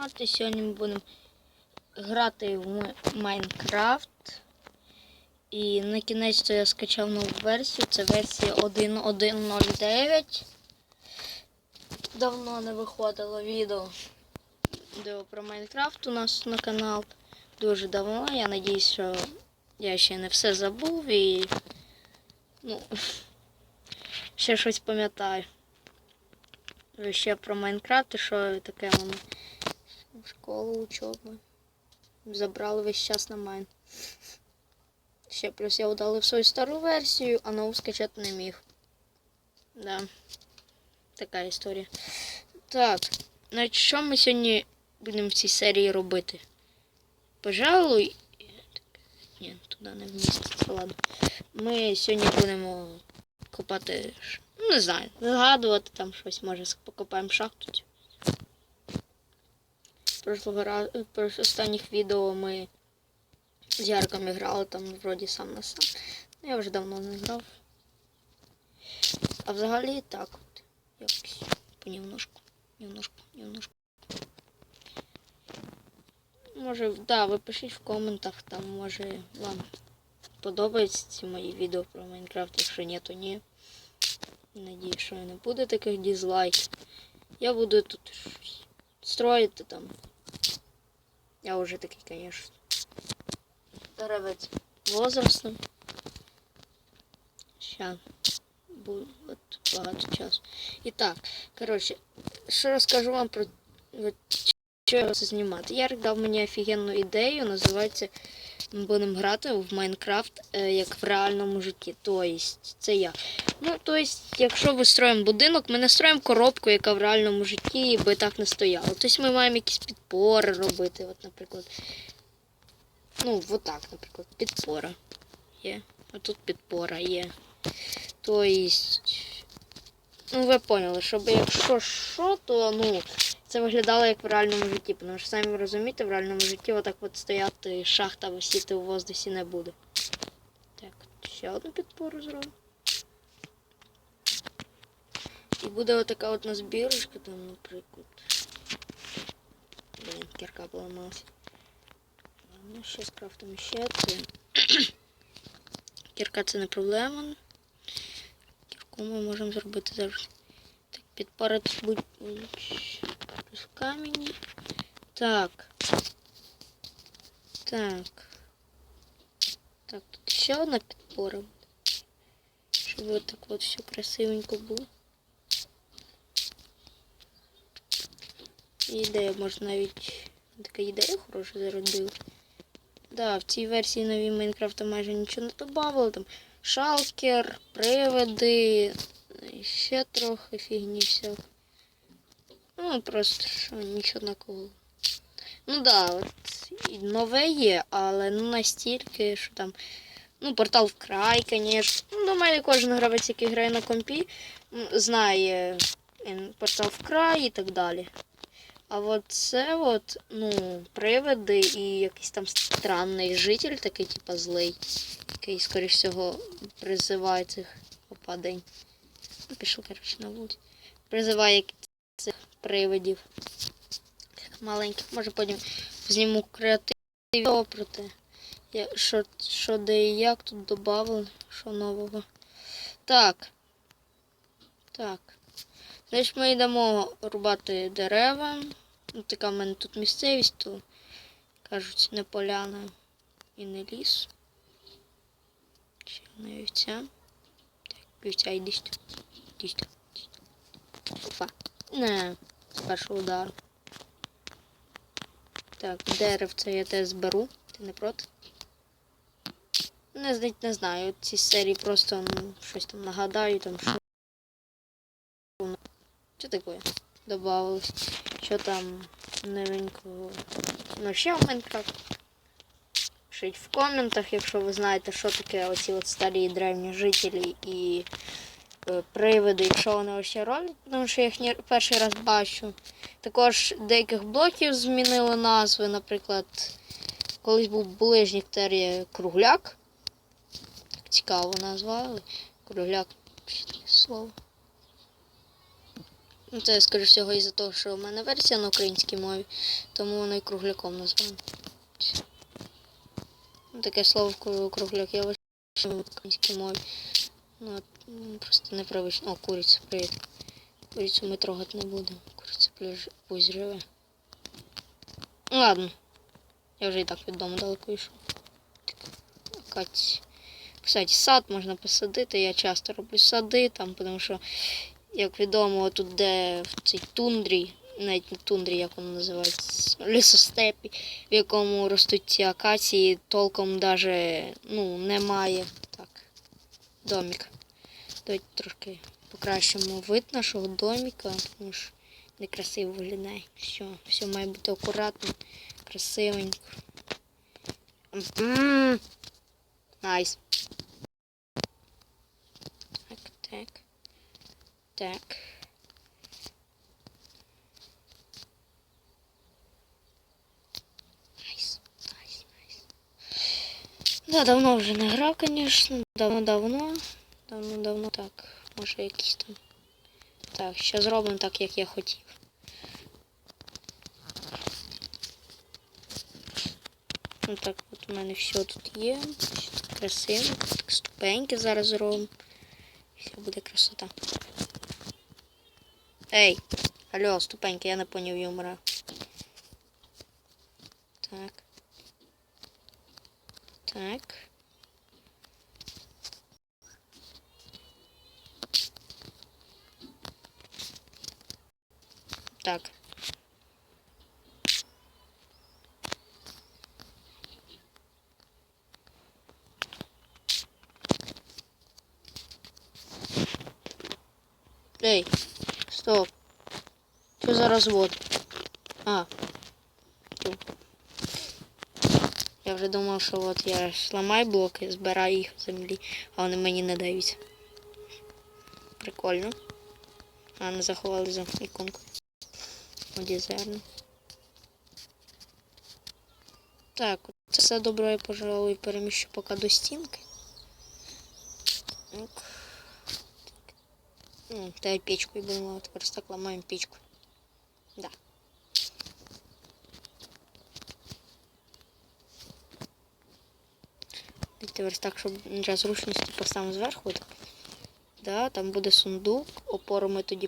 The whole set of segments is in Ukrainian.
знімати. Сьогодні ми будемо грати в Майнкрафт. І на кінець я скачав нову версію. Це версія 1.1.09. Давно не виходило відео. Відео про Майнкрафт у нас на канал. Дуже давно. Я надіюсь, що я ще не все забув і. Ну, ще щось пам'ятаю. Ще про Майнкрафт і що таке воно. Школу, учоба. Забрали весь час на майн. Ще плюс я удалив свою стару версію, а нову скачати не міг. Да. Така історія. Так, значить, що ми сьогодні будемо в цій серії робити? Пожалуй. Ні, туди не вміститься, ладно. Ми сьогодні будемо копати. Ну, не знаю, згадувати там щось, може, покопаємо шахту. Прошлого разу, останніх відео ми з Ярком грали там вроді сам на сам. Ну, я вже давно не грав. А взагалі так от. Якось понемножку, немножку, немножку. Може, да, ви пишіть в коментах, там може вам подобаються ці мої відео про Майнкрафт, якщо ні, то ні. Надіюсь, що не буде таких дізлайків. Я буду тут щось строїти там. Я уже такий, конечно. Деревець возрастом. Ща. Буде от багато часу. І так, коротше, що розкажу вам про що я це знімати. Ярик дав мені офігенну ідею, називається ми будемо грати в Майнкрафт е, як в реальному житті. Тобто, це я. Ну, тобто, якщо ми строїмо будинок, ми не строїмо коробку, яка в реальному житті би так не стояла. Тобто ми маємо якісь підпори робити. От, наприклад. Ну, отак, наприклад, підпора є. Отут підпора є. Тобто, ну ви поняли, щоб якщо що, то ну, це виглядало як в реальному житті. Тому що самі розумієте, в реальному житті отак от стояти шахта висіти у воздусі не буде. Так, ще одну підпору зробимо. І буде отака от назбірочка, там, наприклад. Блін, кірка поламалася. Ладно, ще скрафтимо ще це. Кірка це не проблема. Кірку ми можемо зробити завжди. Так, підпора тут будь камені. Так. Так. Так, тут ще одна підпора. Щоб от так от все красивенько було. Ідея, може навіть така ідея хороша зародила. Да, в цій версії новій Майнкрафта майже нічого не додавали. Там шалкер, приводи, ще трохи фігні всяк. Ну, просто що нічого такого. Ну да, от нове є, але ну настільки, що там. Ну, портал вкрай, звісно. Ну, думаю, кожен гравець, який грає на компі, знає портал вкрай і так далі. А от це от, ну, привиди і якийсь там странний житель, такий, типа злий, який, скоріш всього, призиває цих опадень. Ну, пішов, коротше, на вулицю. Призиває цих привидів. Маленьких. Може потім зніму креатив відео про те. Що, що де і як тут додали, що нового. Так. Так. Значить, ми йдемо рубати дерева. Ну, така в мене тут місцевість, то кажуть, не поляна і не ліс. Ще одна вівця. Так, вівця йди сюди. Йди. Опа. Не, з першого удару. Так, деревце я теж зберу. Ти не проти? Не, не знаю, ці серії просто ну, щось там нагадаю, там що. Що таке? Добавилось. Що там новенького. Ну, ще в Майнкрафт. Пишіть в коментах, якщо ви знаєте, що таке оці от старі древні жителі і привиди, якщо вони ще роблять, тому що я їх ні- перший раз бачу. Також деяких блоків змінили назви, наприклад, колись був ближніх терія кругляк. Цікаво назвали. Кругляк слово. Ну, це, скоріш всього, із-за того, що в мене версія на українській мові, тому воно і кругляком названо. Ну, таке слово кругляк я вважаю в українській мові. Ну, просто непривично. О, куриця, привіт. Курицю ми трогати не будемо. Куриця пляж- пусть живе. Ладно. Я вже і так від дому далеко йшов. Кать. Кстати, сад можна посадити. Я часто роблю сади там, тому що, як відомо, тут де в цій тундрі, навіть не тундрі, як воно називається, лісостепі, в якому ростуть ці акації, толком даже ну, немає. Домик. Давайте трошки покращимо вид нашого домика, тому що некрасиво виглядає. Все, все має бути акуратно, красивенько. Найс. Так, так. Так. Найс, найс, найс. Да, давно вже не грав, звісно. Давно-давно. Давно-давно так. Може якісь там. Так, ще зробимо так, як я хотів. Ну так, от у мене все тут є. Красиво. Так, ступеньки зараз зробимо. Все буде красота. Ей! Алло, ступеньки, я не поняв юмора. Так. Так. Так. Эй, стоп. Что за развод? А. Я вже думав, що от я ж ламаю блоки, збираю їх в землі, а вони мені не дають. Прикольно. А, не заховали за іконку. Одізерно. Так, це все добро я, пожалуй, переміщу поки до стінки. Так. Ну, та печку будемо ламати. Просто так ламаємо печку. Да. Верстак, щоб для зручності поставимо зверху. Так. Да, там буде сундук. Опору ми тоді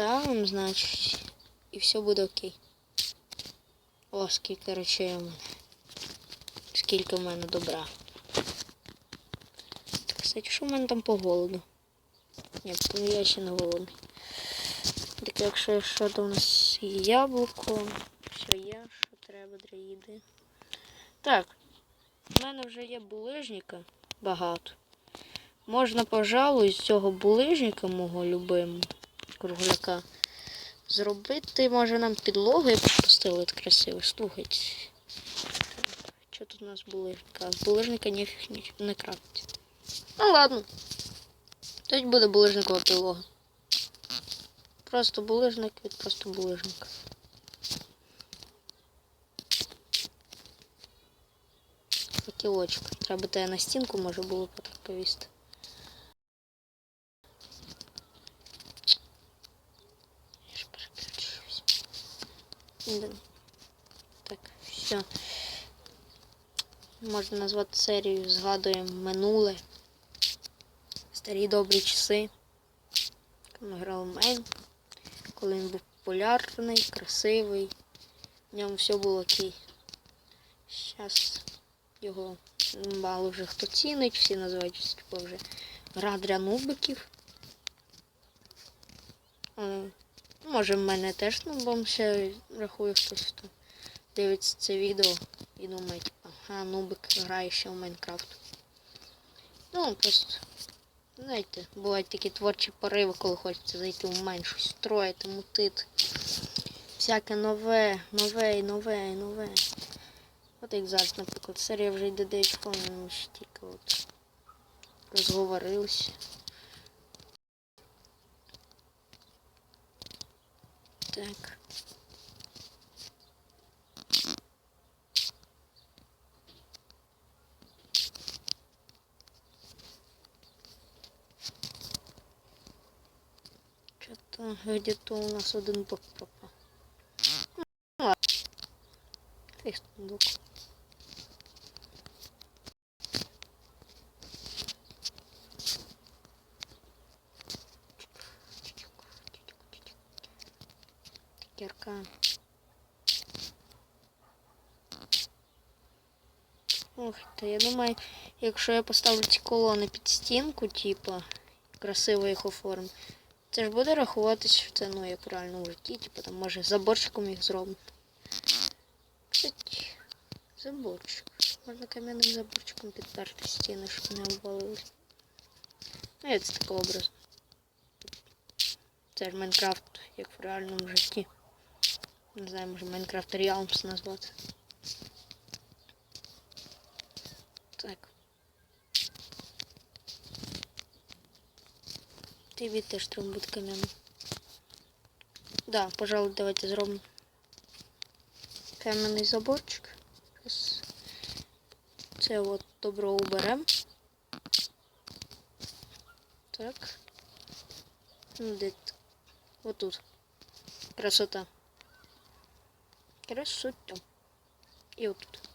переставимо, значить. І все буде окей. О, скільки речей у мене. Скільки в мене добра. Так, кстати, що в мене там по голоду? Ні, я ще не голодний. Так якщо що то у нас є яблуко, все є, що треба для. Так, в мене вже є булижника багато. Можна, пожалуй, з цього булижника мого любимого кругляка зробити, може нам підлогу як постелити красиво. Слухайте. Що тут у нас булижника? З булижника ніфіг ні- не крафтить. Ну ладно. Тут буде булижникова підлога. Просто булижник від просто булижника. Факелочок. Треба те на стінку може було так повісти. Я ж переключився. Да. Так, все. Можна назвати серію Згадуємо минуле. Старі добрі часи. Ми грали Мейн. Коли він був популярний, красивий. В ньому все було окей. Зараз його мало вже хто цінить, всі називають типу, вже гра для нубиків. Може в мене теж нубом ще рахує хтось, хто дивиться це відео і думає, ага, нубик грає ще в Майнкрафт. Ну, просто, знаєте, бувають такі творчі пориви, коли хочеться зайти в щось строїти, мутити. Всяке нове, нове і нове і нове. От як зараз, наприклад, серія вже йде 9 хвилин, ми ще тільки от розговорилися. Так. Так, где-то у нас один бок пропав. Ну, ладно. Цей сундук. Кірка. Ох, думаю, якщо я поставлю ці колони під стінку, типа, красиво їх оформлю, це ж буде рахуватись, що це ну як в реальному житті, типу там може заборчиком їх зробимо. Кстати, заборчик. Можна кам'яним заборчиком підперти стіни, щоб не обвалились. Ну, я це такий образ. Це ж Майнкрафт, як в реальному житті. Не знаю, може Майнкрафт Realms назвати. Так. Тобі теж треба буде кам'яно. Да, пожалуй, давайте зробимо кам'яний заборчик. Це от добро уберемо. Так. Ну, де? т- Отут. Красота. Красота. І отут.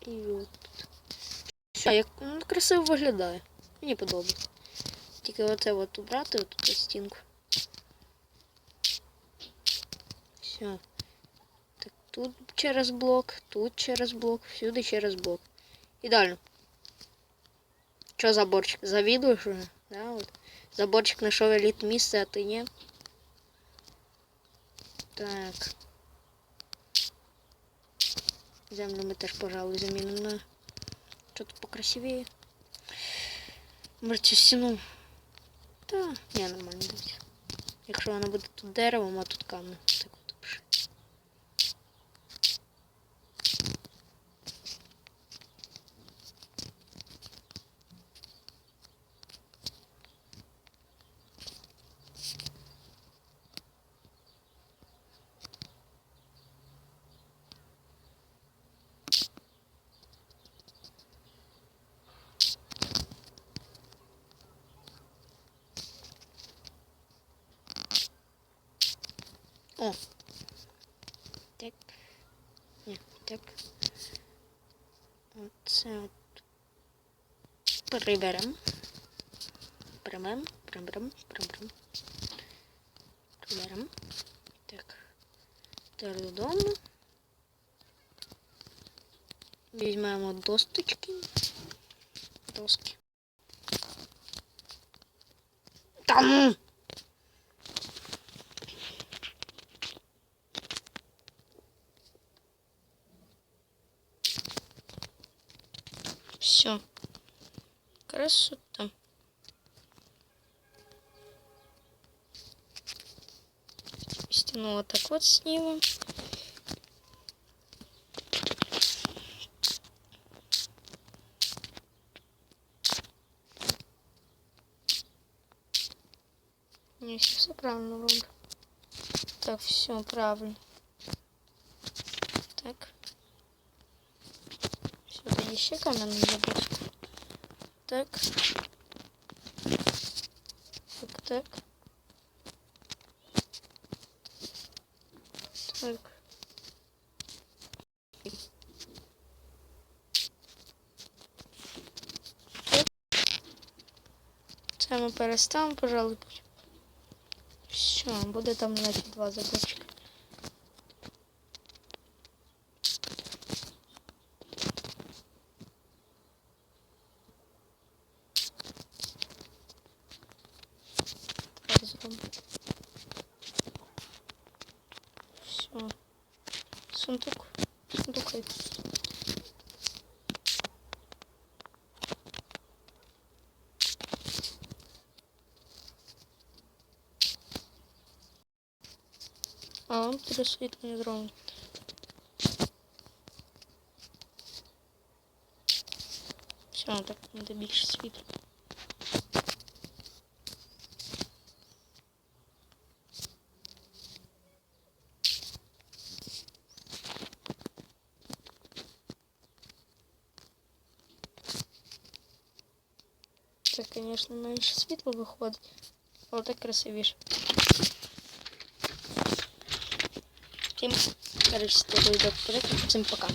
І отут. Все, як ну, красиво виглядає. Мені подобається. Тільки оце от убрати, отут стінку. Все. Так, тут через блок, тут через блок, всюди через блок. Ідеально. Що заборчик? Завідуєш уже? Да, от. Заборчик знайшов еліт місце, а ти ні. Так. Землю ми теж, пожалуй, замінимо на что-то покрасивее. Може цю стіну. Та, нормально буде. Якщо вона буде тут деревом, а тут камнем. Так от О. Так. Ні, так. Оце от. Приберем. Приберем, приберем, приберем. Приберем. Так. Тепер додому. Візьмемо досточки. Доски. Там! Все. Красота. Стену вот так вот снимем. Не, все правильно вроде. Так, все правильно. Так. Еще каменный забор. Так. Так, так. Так. Це ми переставимо, пожалуй. Все, буде там, значить, два заборчика. Так зробимо. Все. Сундук. Сундук. хай. А, он три світло не зробимо. Все, так буде більше світла. Це, звісно, менше світло виходить. Але так красивіше. Всім користуйтесь до перегляду. Всім пока.